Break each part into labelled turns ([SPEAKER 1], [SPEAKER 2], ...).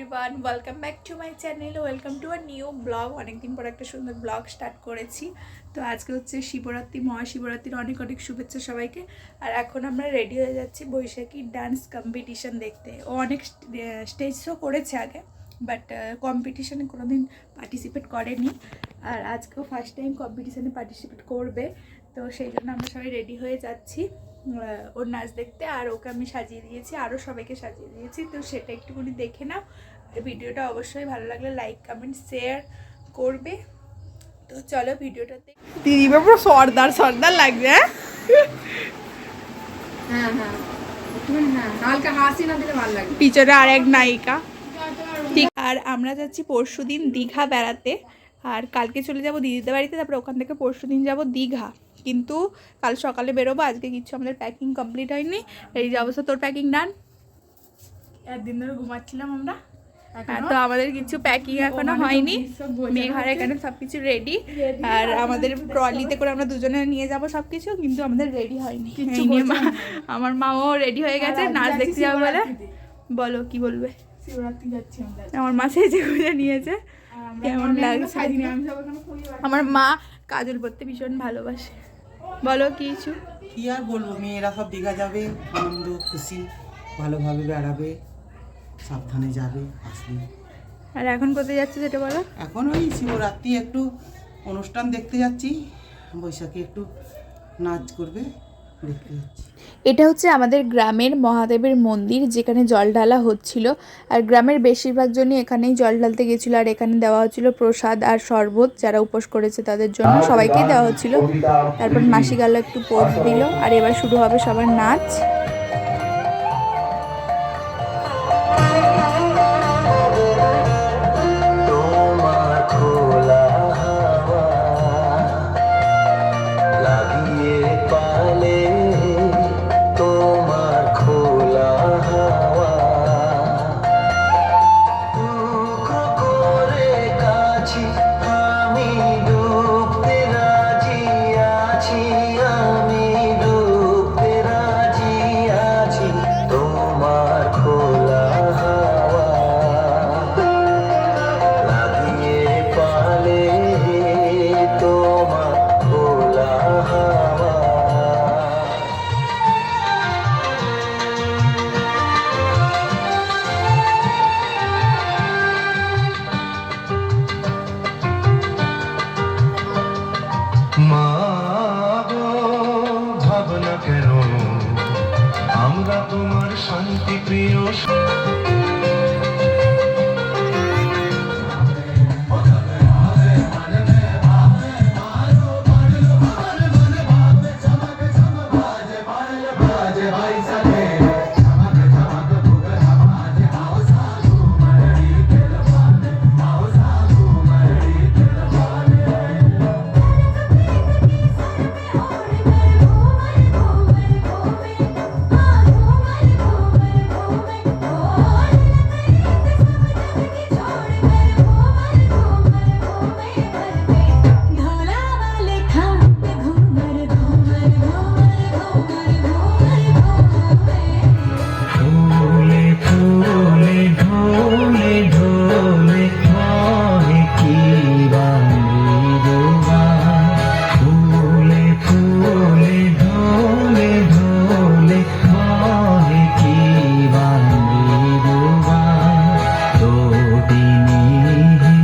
[SPEAKER 1] Everyone welcome back to my channel welcome to a new blog অনেকদিন পর একটা সুন্দর ব্লগ স্টার্ট করেছি। তো আজকে হচ্ছে শিবরাত্রি, মহাশিবরাত্রির অনেক অনেক শুভেচ্ছা সবাইকে। আর এখন আমরা রেডি হয়ে যাচ্ছি বৈশাখী ডান্স কম্পিটিশান দেখতে। ও অনেক স্টেজ শো করেছে আগে বাট কম্পিটিশানে কোনো দিন পার্টিসিপেট করেনি। আর আজকেও ফার্স্ট টাইম কম্পিটিশানে পার্টিসিপেট করবে। তো সেই জন্য আমরা সবাই রেডি হয়ে যাচ্ছি। ওর নাচ দেখতে আর ওকে আমি সাজিয়ে দিয়েছি আরও সবাইকে সাজিয়ে দিয়েছি। তো সেটা একটুখানি দেখে নাও। ভিডিওটা অবশ্যই ভালো লাগলে লাইক কমেন্ট শেয়ার করবে। তো চলো ভিডিওটা দেখ
[SPEAKER 2] দিদি পুরো সর্দার সর্দার লাগছে হ্যাঁ?
[SPEAKER 3] হ্যাঁ হ্যাঁ। হ্যাঁ। হালকা হাসি না দিলে ভালো লাগে।
[SPEAKER 2] পিছনে আর এক নায়িকা।
[SPEAKER 1] ঠিক। আর আমরা যাচ্ছি পরশু দিন দীঘা বেড়াতে। আর কালকে চলে যাব দিদিদের বাড়িতে তারপরে ওখান থেকে পরশু দিন যাব দীঘা। কিন্তু কাল সকালে বেরোবো আজকে কিছু আমাদের প্যাকিং কমপ্লিট হয়নি। এই যে অবস্থা তোর প্যাকিং ডান
[SPEAKER 2] একদিন ধরে ঘুমাচ্ছিলাম আমরা।
[SPEAKER 1] তো আমাদের কিছু প্যাকিং এখনও হয়নি। মেঘার এখানে সব কিছু রেডি আর আমাদের ট্রলিতে করে আমরা দুজনে নিয়ে যাব সব কিছু কিন্তু আমাদের রেডি হয়নি। আমার মাও রেডি হয়ে গেছে নাচ দেখতে যাবে বলে। বলো কি বলবে?
[SPEAKER 2] আমার।
[SPEAKER 1] মা সেজে খুঁজে নিয়েছে। কেমন লাগছে? আমার মা কাজল পরতে ভীষণ ভালোবাসে। বলো কিছু।
[SPEAKER 4] কি আর বলব মেয়েরা সব দীঘা যাবে আনন্দ খুশি ভালোভাবে বেড়াবে সাবধানে যাবে আসবে।
[SPEAKER 1] আর এখন কোথায় যাচ্ছে সেটা বলো।
[SPEAKER 4] এখন ওই শিবরাত্রি একটু অনুষ্ঠান দেখতে যাচ্ছি বৈশাখী একটু নাচ করবে।
[SPEAKER 1] এটা হচ্ছে আমাদের গ্রামের মহাদেবের মন্দির যেখানে জল ঢালা হচ্ছিল। আর গ্রামের বেশিরভাগ জনই এখানেই জল ঢালতে গেছিল আর এখানে দেওয়া হচ্ছিল প্রসাদ আর শরবত। যারা উপোস করেছে তাদের জন্য সবাইকে দেওয়া হচ্ছিল। তারপর মাসি গেল একটু পোজ দিল। আর এবার শুরু হবে সবার নাচ।
[SPEAKER 5] তোমার শান্তি প্রিয়
[SPEAKER 6] 你。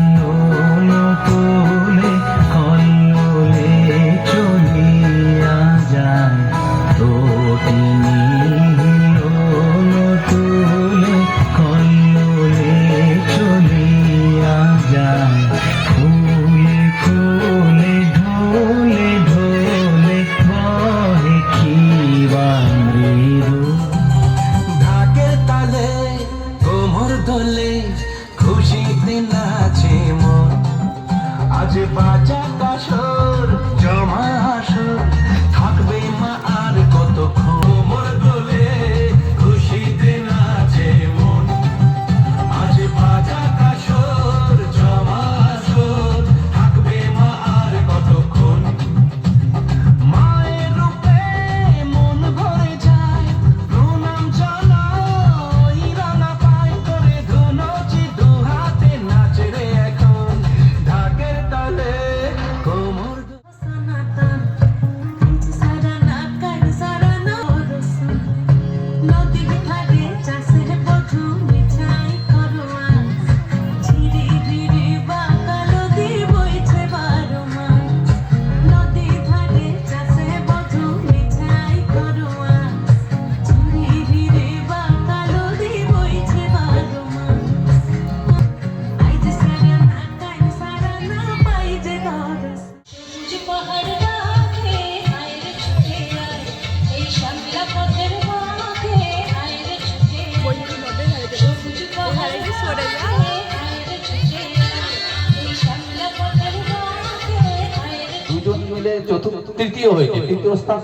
[SPEAKER 6] তৃতীয় হয়েছে, তৃতীয় স্থান।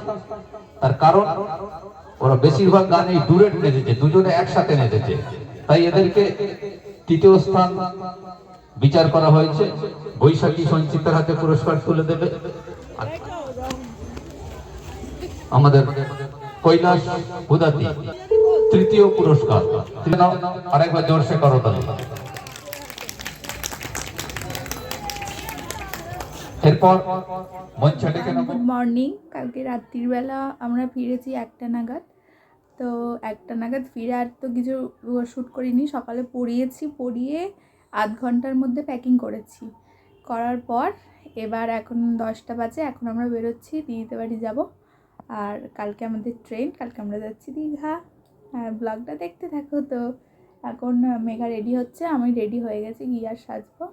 [SPEAKER 6] তার কারণ, ওরা বেশিরভাগ গানে ডুরেট নেচেছে, দুজনে একসাথে নেচেছে। তাই এদেরকে তৃতীয় স্থান বিচার করা হয়েছে। বৈশাখী সঞ্চিতার হাতে পুরস্কার তুলে দেবে। আমাদের কৈলাস হুদাতি তৃতীয় পুরস্কার। আরেকবার জোরসে করো তাহলে। এরপর মঞ্চে ডেকে নেব
[SPEAKER 1] গুড মর্নিং কালকে রাত্রিবেলা আমরা ফিরেছি একটা নাগাদ। তো একটা নাগাদ ফিরে আর তো কিছু শ্যুট করিনি। সকালে পড়িয়েছি, পড়িয়ে আধ ঘণ্টার মধ্যে প্যাকিং করেছি। করার পর এবার এখন দশটা বাজে, এখন আমরা বেরোচ্ছি দিদিতে বাড়ি যাব। আর কালকে আমাদের ট্রেন কালকে আমরা যাচ্ছি দীঘা। আর ব্লগটা দেখতে থাকো তো। এখন মেঘা রেডি হচ্ছে, আমি রেডি হয়ে গেছি গিয়ে আর সাজবো।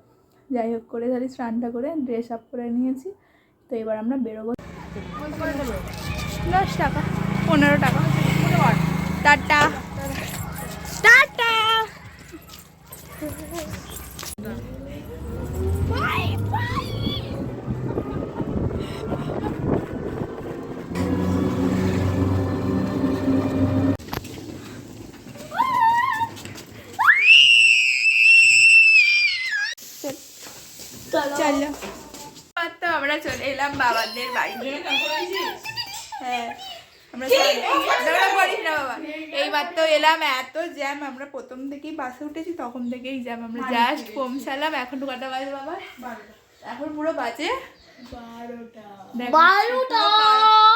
[SPEAKER 1] যাই হোক করে তাহলে স্নানটা করে ড্রেস আপ করে নিয়েছি। তো এবার আমরা বেরোবো। দশ টাকা, পনেরো টাকা। টাটা। টাটা। চলো। তো আমরা চলে এলাম বাবাদের বাড়ি। হ্যাঁ আমরা এলাম। এত জ্যাম আমরা প্রথম থেকেই বাসে উঠেছি তখন থেকেই জ্যাম আমরা জাস্ট পৌঁছালাম এখন কটা বাজে বাবা? এখন পুরো বাজে? দেখো,
[SPEAKER 7] বারোটা।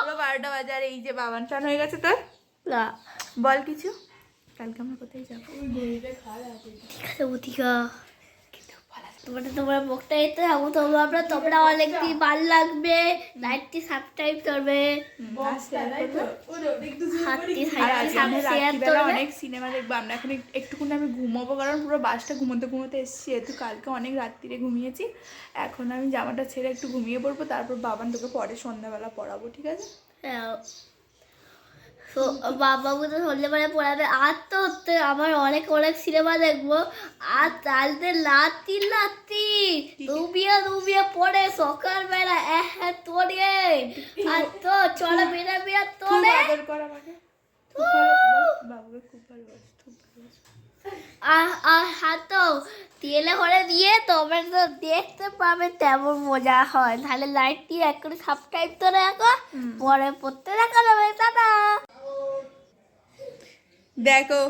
[SPEAKER 1] পুরো বারোটা বাজে আর এই যে বাবান টান হয়ে গেছে তোর।
[SPEAKER 7] না।
[SPEAKER 1] বল কিছু। কালকে আমরা কোথায় যাব?
[SPEAKER 7] তোমরা তোমরা মুখটা এতে থাকো তোমরা তোমরা অনেক দিন ভালো লাগবে। লাইটটি সাবস্ক্রাইব করবে।
[SPEAKER 1] অনেক সিনেমা দেখব। আমরা এখন এক- একটুখানি আমি ঘুমাবো কারণ পুরো বাসটা ঘুমোতে ঘুমোতে এসেছি। যেহেতু কালকে অনেক রাত্রিরে ঘুমিয়েছি এখন আমি জামাটা ছেড়ে একটু ঘুমিয়ে পড়ব। তারপর বাবান তোকে পরে সন্ধ্যাবেলা পড়াবো ঠিক আছে?
[SPEAKER 7] হ্যাঁ। তো বাবা বুঝে সন্ধ্যেবেলা পড়াবে। আর তো তো আমার অনেক অনেক সিনেমা দেখব। আর তালতে লাতি লাতি। দুবিয়া দুবিয়া পড়ে সকালবেলা। হ্যাঁ তোরে। আর তো চলা বেড়া বেড়া তোরে।
[SPEAKER 1] বাবুকে খুব ভালোবাসি
[SPEAKER 7] আর হাতও তেলে করে দিয়ে তবে তো দেখতে পাবে তেমন মজা হয়। তাহলে লাইটটি এক করে সাবস্ক্রাইব করে রাখো। পরে পড়তে দেখা যাবে দাদা
[SPEAKER 1] দেখো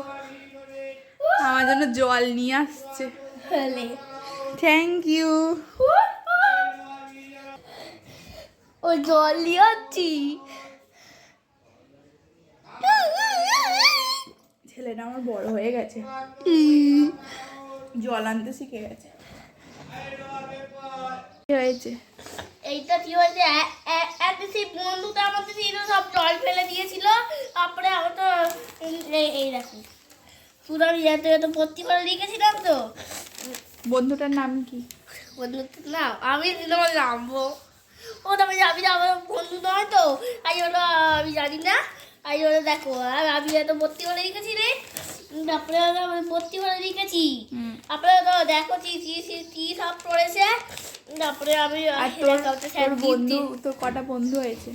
[SPEAKER 1] আমার জন্য জল নিয়ে আসছে। থ্যাংক ইউ
[SPEAKER 7] ও জল লিয়াচ্ছি
[SPEAKER 1] ছেলেটা আমার বড় হয়ে গেছে। জল আনতে শিখে গেছে। হয়েছে।
[SPEAKER 7] এইটা কি হয়েছে একটা সেই বন্ধুটা আমাদের ছিল সব জল ফেলে দিয়েছিল। তারপরে আমার তো এই দেখো। আমি এত এত ভর্তি করে লিখেছিলাম তো।
[SPEAKER 1] বন্ধুটার নাম কি?
[SPEAKER 7] বন্ধুটা না আমি তোমার নামবো ও তবে আমি আমার বন্ধু নয় তো। তাই হলো আমি জানি না। তাই হলো দেখো আর আমি এত ভর্তি করে লিখেছি রে। তারপরে হলো আমি ভর্তি করে লিখেছি তারপরে তো দেখো কি সব পড়েছে। তারপরে আমি
[SPEAKER 1] তোর বন্ধু তোর কটা বন্ধু হয়েছে?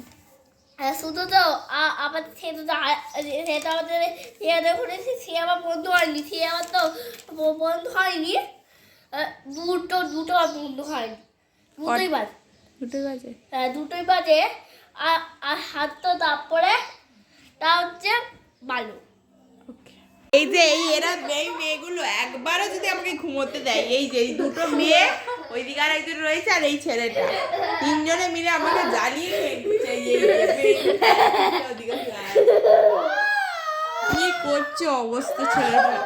[SPEAKER 7] হ্যাঁ শুধু তো আ- আমাদের সেটা তো আ- সেটা আমাদের ইয়াদের ঘুরেছি সে আমার বন্ধু হয়নি সে আমার তো বন্ধু হয়নি। দুটো দুটো আমার বন্ধু হয়নি। দুটোই বাজে।
[SPEAKER 1] দুটো বাজে?
[SPEAKER 7] হ্যাঁ দুটোই বাজে। আর হাত তো তারপরে তা হচ্ছে ভালো
[SPEAKER 1] এই যে, এই এরা, এই মেয়েগুলো একবারও যদি আমাকে ঘুমোতে দেয়, এই যে, এই দুটো মেয়ে ওই দিকে আর একজন রয়েছে আর এই ছেলেটা। তিনজনে মিলে আমাকে জ্বালিয়ে। কি করছ অবস্থা ছেলেটা?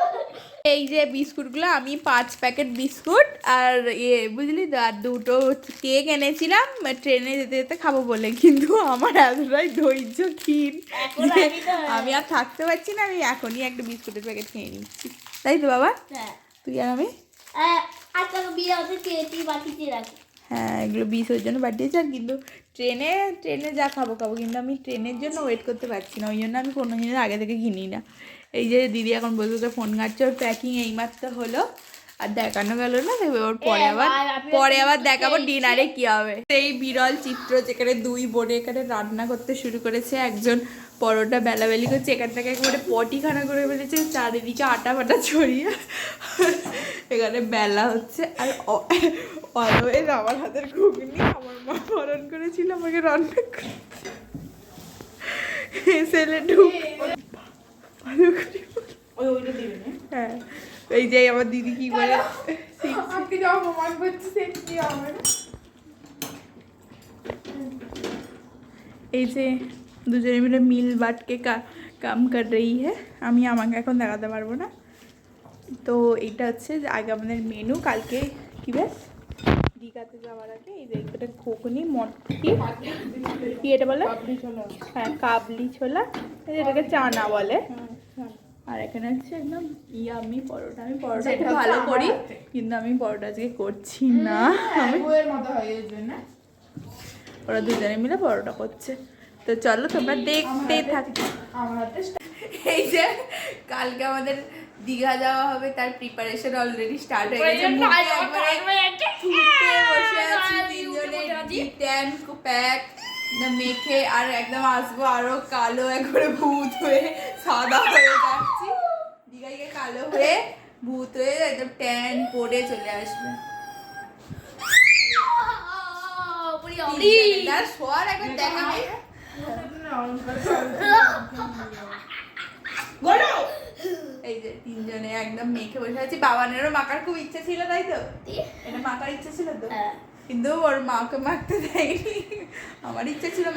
[SPEAKER 1] এই যে বিস্কুটগুলো আমি পাঁচ প্যাকেট বিস্কুট আর ইয়ে বুঝলি তো আর দুটো কেক এনেছিলাম ট্রেনে যেতে যেতে খাব বলে কিন্তু আমার এতটাই ধৈর্য ক্ষীণ আমি আর থাকতে পারছি না আমি এখনই একটা বিস্কুটের প্যাকেট খেয়ে নিচ্ছি। তাই তো বাবা?
[SPEAKER 7] হ্যাঁ।
[SPEAKER 1] তুই আর আমি? হ্যাঁ এগুলো বিষ ওর জন্য পাঠিয়েছি আর কিন্তু ট্রেনে ট্রেনে যা খাব খাব কিন্তু আমি ট্রেনের জন্য ওয়েট করতে পারছি না ওই জন্য আমি কোনো জিনিস আগে থেকে কিনি না এই যে দিদি এখন বসে বসে ফোন ঘাটছে ওর প্যাকিং এইমাত্র হলো। আর দেখানো গেল না দেখবে ওর পরে আবার পরে আবার দেখাবো ডিনারে কি হবে। সেই বিরল চিত্র যেখানে দুই বোনে এখানে রান্না করতে শুরু করেছে একজন পরোটা বেলাবেলি করছে এখান থেকে একেবারে পটিখানা করে ফেলেছে চারিদিকে আটা ফাটা ছড়িয়ে এখানে বেলা হচ্ছে। আর অলওয়েজ আমার হাতের ঘুগনি আমার মা বরণ করেছিল আমাকে রান্না করে ছেলে ঢুক। হ্যাঁ। এই যে আমার দিদি কি
[SPEAKER 2] না
[SPEAKER 1] এই যে দুজনে মিলে মিল বাটকে কাম কর রही है আমি আমাকে এখন দেখাতে পারব না। তো এটা হচ্ছে যে আগে আমাদের মেনু কালকে কি বেশ দীঘাতে যাওয়ার আগে এই যে এটা ঘুগনি মটকি কি এটা বলে? হ্যাঁ কাবলি ছোলা এই যে এটাকে চানা বলে। আর এখানে হচ্ছে একদম ইয়ামি পরোটা। আমি পরোটা খুব ভালো করি কিন্তু আমি পরোটা আজকে করছি না। আমি
[SPEAKER 2] হয় এই জন্য।
[SPEAKER 1] ওরা দুজনে মিলে পরোটা করছে। তো চলো তোমরা দেখতে থাক।
[SPEAKER 2] আমার হাতে
[SPEAKER 1] এই যে কালকে আমাদের দীঘা যাওয়া হবে তার প্রিপারেশন অলরেডি স্টার্ট হয়ে গেছে।
[SPEAKER 7] হ্যাঁ,
[SPEAKER 1] প্যাক মেখে আর একদম আসব আরও কালো একবারে ভূত হয়ে সাদা হয়ে যাচ্ছি। দীঘায় গিয়ে কালো হয়ে ভূত হয়ে একদম ট্যান পরে চলে আসবে।
[SPEAKER 7] অমরি।
[SPEAKER 1] তার সোয়ার একবার দেখাবে এই যে তিনজনে একদম মেখে বসে আছি। বাবানেরও মাখার খুব ইচ্ছে ছিল তাই তো? এটা মাখার ইচ্ছে ছিল তো?
[SPEAKER 7] হ্যাঁ।
[SPEAKER 1] কিন্তু ওর মাকে মাখতে দেয়নি। আমার ইচ্ছে ছিল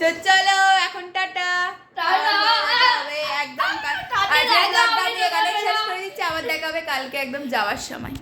[SPEAKER 1] তো চলো এখন টাটা।
[SPEAKER 7] টাটা।
[SPEAKER 1] আবার দেখা হবে একদম আবার দেখা হবে কালকে একদম যাওয়ার সময়।